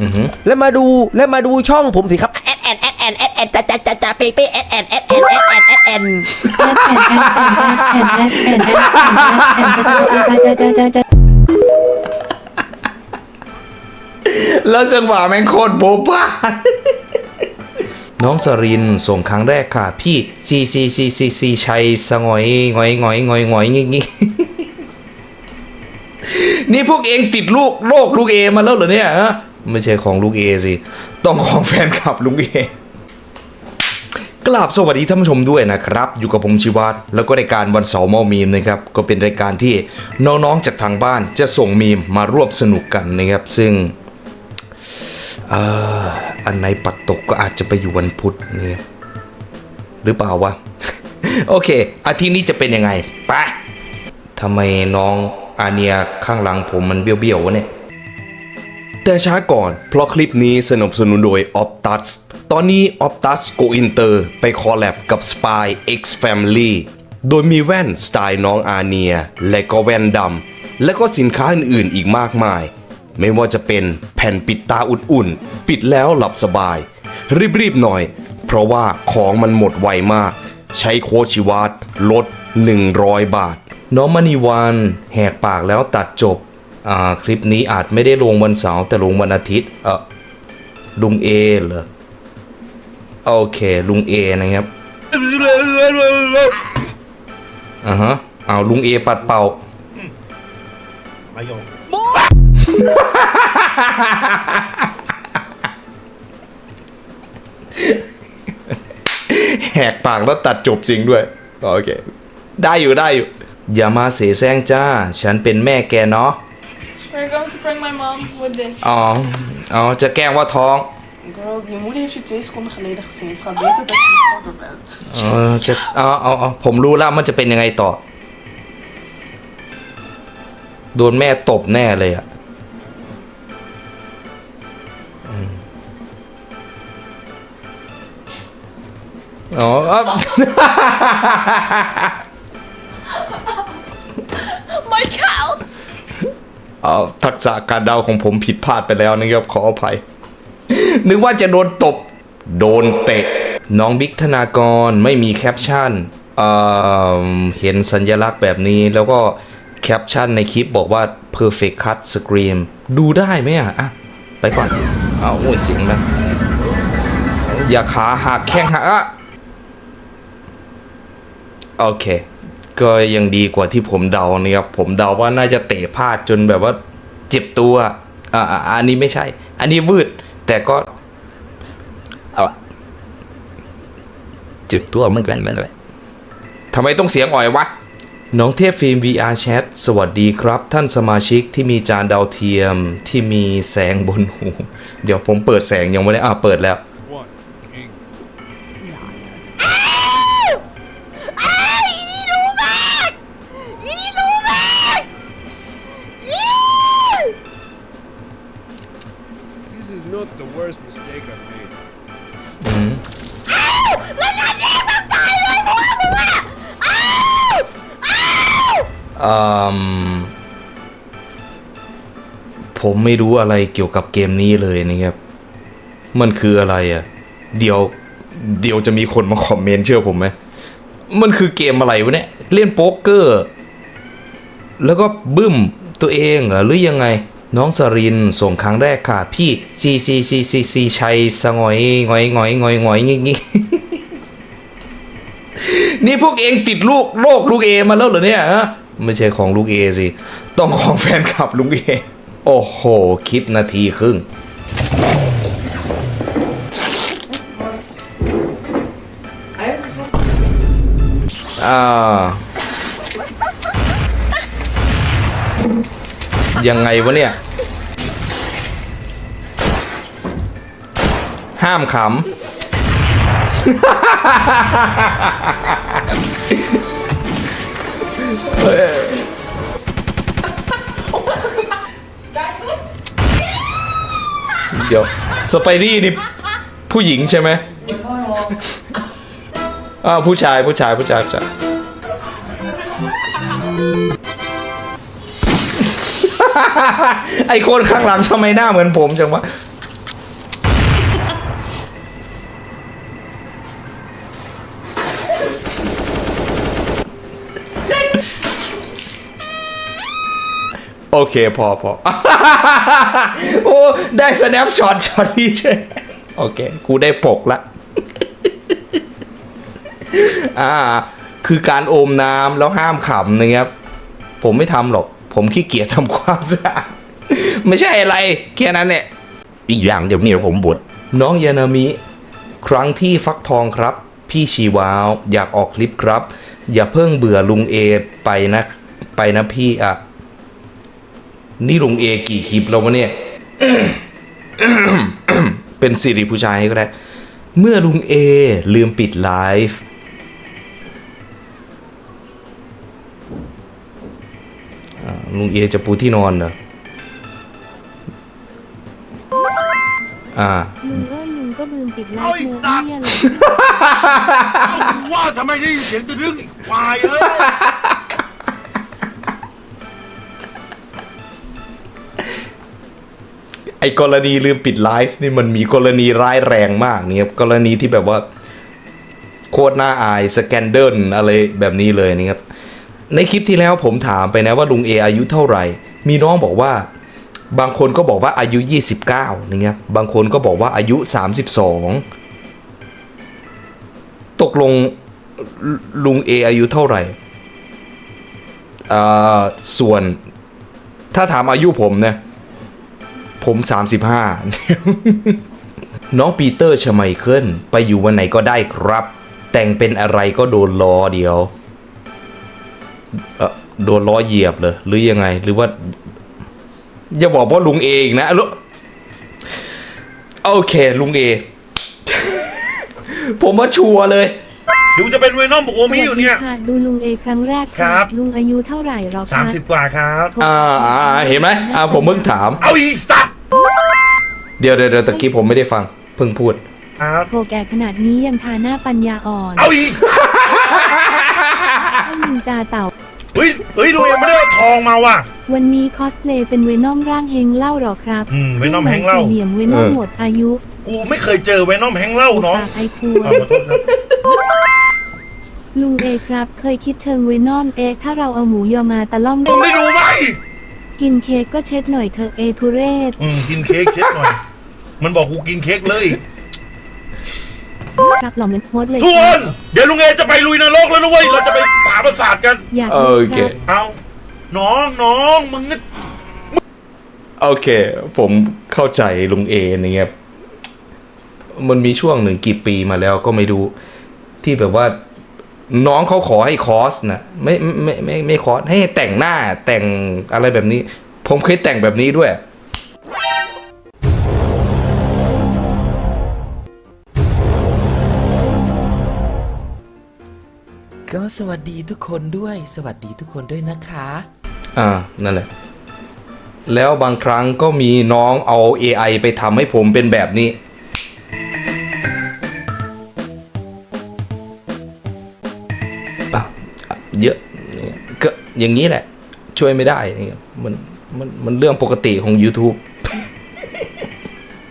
อือหือแล้วมาดูแล้วมาดูช่องผมสิครับแอดแอนแอดแอนแอดแอนจ้าจ้าจ้าจ้าเป๊ะเป๊ะแอดแอนแอดแอนแอดแอนแอดแอนแล้วจังหวะแม่งโคตรโบ๊ะบ้าน้องสรินส่งครั้งแรกค่ะ พี่ซีซีซีซีซีชัยสงอยงอยงอยงอยงอยงี้งี้นี่พวกเองติดลูกโลกลูกเอมาแล้วเหรอเนี่ยฮะ ไม่ใช่ของลูกเอสิ ต้องของแฟนคลับลูกเอกราบสวัสดีท่านผู้ชมด้วยนะครับ อยู่กับผมชิวัตแล้วก็รายการวันเสาร์มามีมนะครับ ก็เป็นรายการที่น้องๆจากทางบ้านจะส่งมีมมาร่วมสนุกกันนะครับ ซึ่งอันไหนปัดตกก็อาจจะไปอยู่วันพุธนี่หรือเปล่าวะ โอเค อาทิตย์นี้จะเป็นยังไงไปะทำไมน้องอาเนียข้างหลังผมมันเบี้ยวๆวะเนี่ย แต่ช้าก่อนเพราะคลิปนี้สนับสนุนโดย Optus ตอนนี้ Optus Go Inter ไปคอลแลบกับ Spy X Family โดยมีแว่นสไตล์น้องอาเนีย และก็แว่นดำ และก็สินค้าอื่นๆอีกมากมาย ไม่ว่าจะเป็นแผ่นปิดตาอุ่นๆ ปิดแล้วหลับสบาย รีบๆหน่อย เพราะว่าของมันหมดไวมาก ใช้โค้ชิวัตลด 100 บาท น้องมณีวันแหกปากแล้วตัดจบ คลิปนี้อาจไม่ได้ลงวันเสาร์แต่ลงวันอาทิตย์เออลุงเอเหรอโอเคลุงเอนะครับอ่าฮะเอาลุงเอปัดเป่าแหกปากแล้วตัดจบจริงด้วยโอเค ได้อยู่ได้อยู่ อย่ามาเสแสร้งจ้า ฉันเป็นแม่แกเนาะ We're going to prank my mom with this. อ๋อ อ๋อ จะแกล้งว่าท้อง Girl, je moeder heeft je twee seconden geleden gezien. Het gaat weten dat je niet zwanger bent. เออจะเอาเอาเอาผมรู้แล้วมันจะเป็นยังไงต่อ โดนแม่ตบแน่เลยอะอืมอ๋ออะ ทักษะการเดาของผมผิดพลาดไปแล้วนะครับขออภัย นึกว่าจะโดนตบ โดนเตะ น้องบิ๊กธนากรไม่มีแคปชั่นเเห็นสัญลักษณ์แบบนี้แล้วก็แคปชั่นในคลิปบอกว่า perfect cut scream ดูได้ไหมอะอะไปก่อนเอาโอ้ยเสียงนะอย่าขาหักแข้งหักอะ โอเค ก็ยังดีกว่าที่ผมเดานะครับผมเดาว่าน่าจะเตะพลาดจนแบบว่าเจ็บตัวอ่าอันนี้ไม่ใช่ อันนี้วืด แต่ก็เอาเจ็บตัวเหมือนกันเลยทำไมต้องเสียงอ่อยวะน้องเทพฟิล์ม VR Chat สวัสดีครับ ท่านสมาชิกที่มีจานดาวเทียมที่มีแสงบนหู เดี๋ยวผมเปิดแสงยังไม่ได้อ่าเปิดแล้ว ผมไม่รู้อะไรเกี่ยวกับเกมนี้เลยนะครับ มันคืออะไรอะ่ะ เดี๋ยว เดี๋ยวจะมีคนมาคอมเมนต์เชื่อผมไหม มันคือเกมอะไรวะเนี่ย เล่นโป๊กเกอร์ แล้วก็บึ้มตัวเองเหรอหรือยังไง น้องสรินส่งครั้งแรกค่ะ พี่ซีซีซีซีซีชัยสงอยงอยงอยงอยงอยงี้งี้นี่พวกเองติดลูกโลกลูกเอมาแล้วเหรอเนี่ยฮะ ไม่ใช่ของลูกเอสิ ต้องของแฟนคลับลุงเอ โอ้โห คลิปนาทีครึ่ง อ่า ยังไงวะเนี่ย ห้ามขำ ดี๋ยวสไปดี้นี่ผู้หญิงใช่ไหมอ้าวผู้ชายผู้ชายผู้ชายจ้ะไอคนข้างหลังทำไมหน้าเหมือนผมจังวะโอเค พอพอ โอ้ได้สแนปช็อตช็อตนี้เฉยโอเค กูได้ปกละ อ่า คือการโอมน้ำแล้วห้ามขำนะครับ ผมไม่ทำหรอก ผมขี้เกียจทำความสะอาดไม่ใช่อะไร แค่นั้นเนี่ยอีกอย่างเดี๋ยวนี้ผมบวชน้องยานามิ ครั้งที่ฟักทองครับ พี่ชีวาวอยากออกคลิปครับ อย่าเพิ่งเบื่อลุงเอไปนะ ไปนะพี่อะ นี่ลุงเอกี่คลิปแล้ววะเนี่ย เป็นสิริผู้ชายก็ได้ เมื่อลุงเอลืมปิดไลฟ์อ่าลุงเอจะปูที่นอนเหรอ อ่าลุงเอ้ยลุงก็ลืมปิดไลเอาฟ์อีกโมสัตว์เนี่ยเลย ว่าทำไมได้ยินเสียงตะลึงอีกควายเอ้ย ไอ้กรณีลืมปิดไลฟ์นี่มันมีกรณีร้ายแรงมากนี่ครับกรณีที่แบบว่า โคตรน่าอายสแกนเดิลอะไรแบบนี้เลยนี่ครับในคลิปที่แล้วผมถามไปนะว่าลุงเออายุเท่าไหร่ มีน้องบอกว่า บางคนก็บอกว่าอายุ 29นะครับบางคนก็บอกว่าอายุ 32 ตกลงลุงเออายุเท่าไหร่อ่าส่วนถ้าถามอายุผมเนะ ผม 35 น้องปีเตอร์ชไมเคิลไปอยู่วันไหนก็ได้ครับ แต่งเป็นอะไรก็โดนล้อเดียวเออโดนล้อเหยียบเลยหรือยังไง หรือว่า อย่าบอกว่าลุงเออีกนะลุโอเค ลุงเอ ผมว่าชัวร์เลยดูจะเป็นเวนอมโอมิอยู่เนี่ยสวัสดีค่ะดูลุงเอครั้งแรกะครับ ลุงอายุเท่าไหร่หรอสามคะสิบกว่าครับอ่าอ่าเห็นไหมอ่าผมเพิ่งถาม เอาอีสัตว์ เดี๋ยวเดี๋ยวเดี๋ยวตะกี้ผมไม่ได้ฟัง เพิ่งพูด ครับโหแก่ขนาดนี้ยังทาหน้าปัญญาอ่อนเอาอีสัตว์ให้นินจาเต่า เฮ้ยเฮ้ยลุงยังไม่ได้เอาทองมาว่ะ วันนี้คอสเพลย์เป็นเวนอมร่างเฮงเล่าหรอครับอืมเวนอมแฮงเล่าสี่เหลี่ยมเวนอมเออ หมดอายุกูไม่เคยเจอเวนอมแฮงเล่าน้องปากไอควเอารขอโทษครับลุงเอครับ เคยคิดเชิงเวนอมเอะถ้าเราเอาหมูยอมาตะล่อมมึงได้ดูไหม กินเค้กก็เช็ดหน่อยเถอะเอทุเรศ อืมกินเค้กเช็ดหน่อย มันบอกกูกินเค้กเลยครับหล่อเหมือนโพสต์เลยทุกคครับนเดี๋ยวลุงเอจะไปลุยนรกแล้วนะเว้ยเราจะไปฝาประสาทกัน อยากโอรู้เคครับเอาน้องน้องมึงโอเค ผมเข้าใจลุงเอนะครับมันมีช่วงหนึ่งกี่ปีมาแล้วก็ไม่รู้ ที่แบบว่า น้องเขาขอให้คอสนะไม่ไม่ไม่ไม่คอสให้แต่งหน้าแต่งอะไรแบบนี้ ผมเคยแต่งแบบนี้ด้วย ก็สวัสดีทุกคนด้วย สวัสดีทุกคนด้วยนะคะ อ่า นั่นแหละ แล้วบางครั้งก็มีน้องเอา AI ไปทำให้ผมเป็นแบบนี้ เยอะเยก็อย่างนี้แหละ ช่วยไม่ได้เนี่ยมันมันมันเรื่องปกติของ YouTube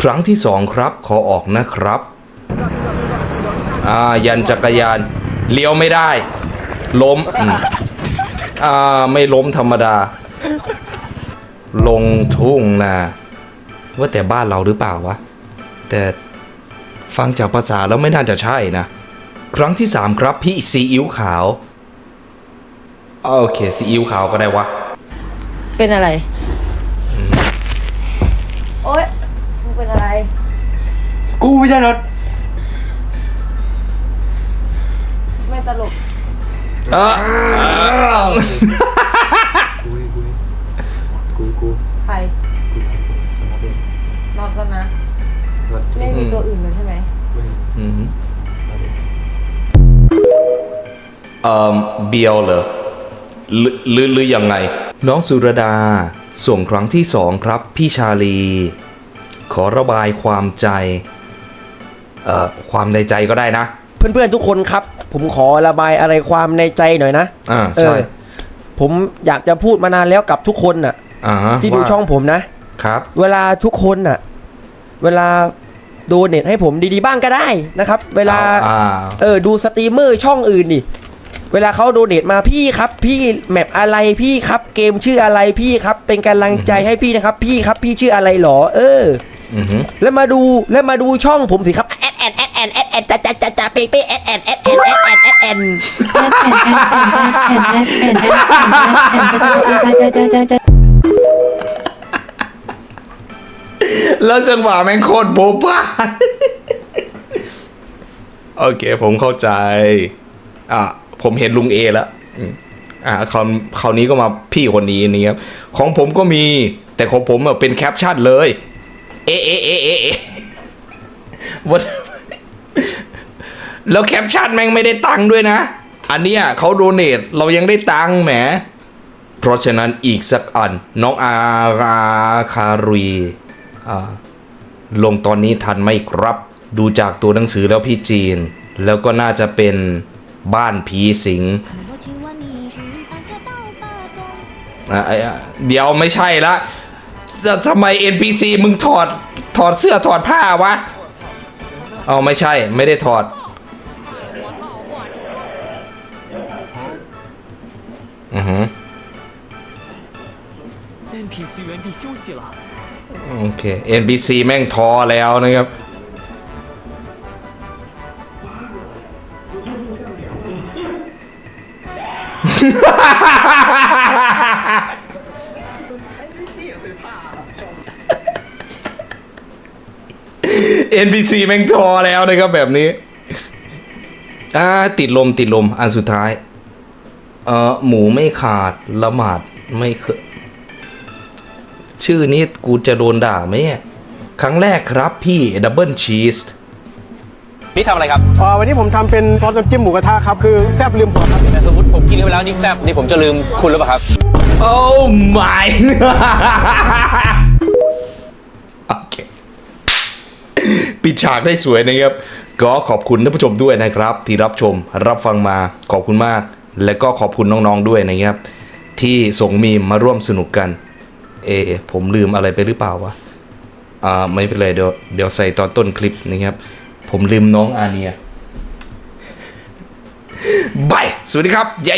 ครั้งที่สองครับ ขอออกนะครับ อ่า ยันจักรยาน เลี้ยวไม่ได้ ล้มอืมอ่า ไม่ล้มธรรมดา ลงทุ่งนาว่าแต่บ้านเราหรือเปล่าวะ แต่ฟังจากภาษาแล้วไม่น่าจะใช่นะ ครั้งที่สามครับพี่ซีอิ๊วขาว โอเคซีอิ๊วขาวก็ได้วะ เป็นอะไร โอ๊ยมึงเป็นอะไร กูไม่ใช่รถไม่ตลกอ่าใครนอกแล้วนะไม่มีตัวอื่นเลยใช่ไหมอืมเอ่อเบียวเหรอ หรือหรือหรือยังไง น้องสุรดา ส่งครั้งที่สองครับพี่ชาลี ขอระบายความใจเอ่อความในใจก็ได้นะ เพื่อนๆทุกคนครับ ผมขอระบายอะไรความในใจหน่อยนะอ่าเอใช่อผมอยากจะพูดมานานแล้วกับทุกคนน่ะ อ่าฮะที่ดูว่าช่องผมนะ ครับ เวลาทุกคนน่ะ เวลาดูเน็ตให้ผมดีๆบ้างก็ได้นะครับ เวลาอ่า เออ ดูสตรีมเมอร์ช่องอื่นดิ เวลาเขาโดเนทมาพี่ครับ พี่แมปอะไรพี่ครับ เกมชื่ออะไรพี่ครับ เป็นกำลังใจให้พี่นะครับ พี่ครับพี่ชื่ออะไรหรอ เออ อือหือแล้วมาดูแล้วมาดูช่องผมสิครับแอดแอนแอดแอนแอดแอนจ้าจ้าจ้าจ้าเป๊ะเป๊ะแอดแอนแอดแอนแอดแอนแอดแอนแล้วจังหวะแม่งโคตรโบ๊ะบ้าโอเคผมเข้าใจ อะ ผมเห็นลุงเอแล้วอืมอะคราวคราวนี้ก็มาพี่คนนี้นี่ครับของผมก็มีแต่ของผมอะเป็นแคปชั่นเลย เอะเอะเอะเอะเอะ What แล้วแคปชั่นแม่งไม่ได้ตังค์ด้วยนะ อันเนี้ยเขาโดเนทเรายังได้ตังค์แหม เพราะฉะนั้นอีกสักอัน น้องอาราคารีอ่าลงตอนนี้ทันไหมครับ ดูจากตัวหนังสือแล้วพี่จีน แล้วก็น่าจะเป็น บ้านผีสิงเดี๋ยวไม่ใช่ละทำไม NPC มึงถอดถอดเสื้อถอดผ้าวะ เอาไม่ใช่ไม่ได้ถอด อือฮึโอเค NPC แม่งทอแล้วนะครับ NPC แม่งทอแล้วนะครับแบบนี้อ่าติดลมติดลม อันสุดท้าย เอ่อหมูไม่ขาดละหมาดไม่เคยชื่อนี้กูจะโดนด่าไหมเนี่ยครั้งแรกครับพี่ดับเบิลชีสนี่ทำอะไรครับอ่าวันนี้ผมทำเป็นซอสน้ำจิ้มหมูกระทะครับ คือแซ่บลืมหัวครับแต่สมมติ ผมกินเข้าไปแล้วนี่แซ่บนี่ผมจะลืมคุณหรือเปล่าครับ โอ้ my โอเคปิดฉากได้สวยนะครับ ก็ขอบคุณท่านผู้ชมด้วยนะครับ ที่รับชมรับฟังมาขอบคุณมาก และก็ขอบคุณน้องๆด้วยนะครับ ที่ส่งมีมมาร่วมสนุกกัน เอ ผมลืมอะไรไปหรือเปล่าวะอ่าไม่เป็นไรเดี๋ยวเดี๋ยวใส่ตอนต้นคลิปนะครับ ผมลืมน้องอาเนียบาย สวัสดีครับเย้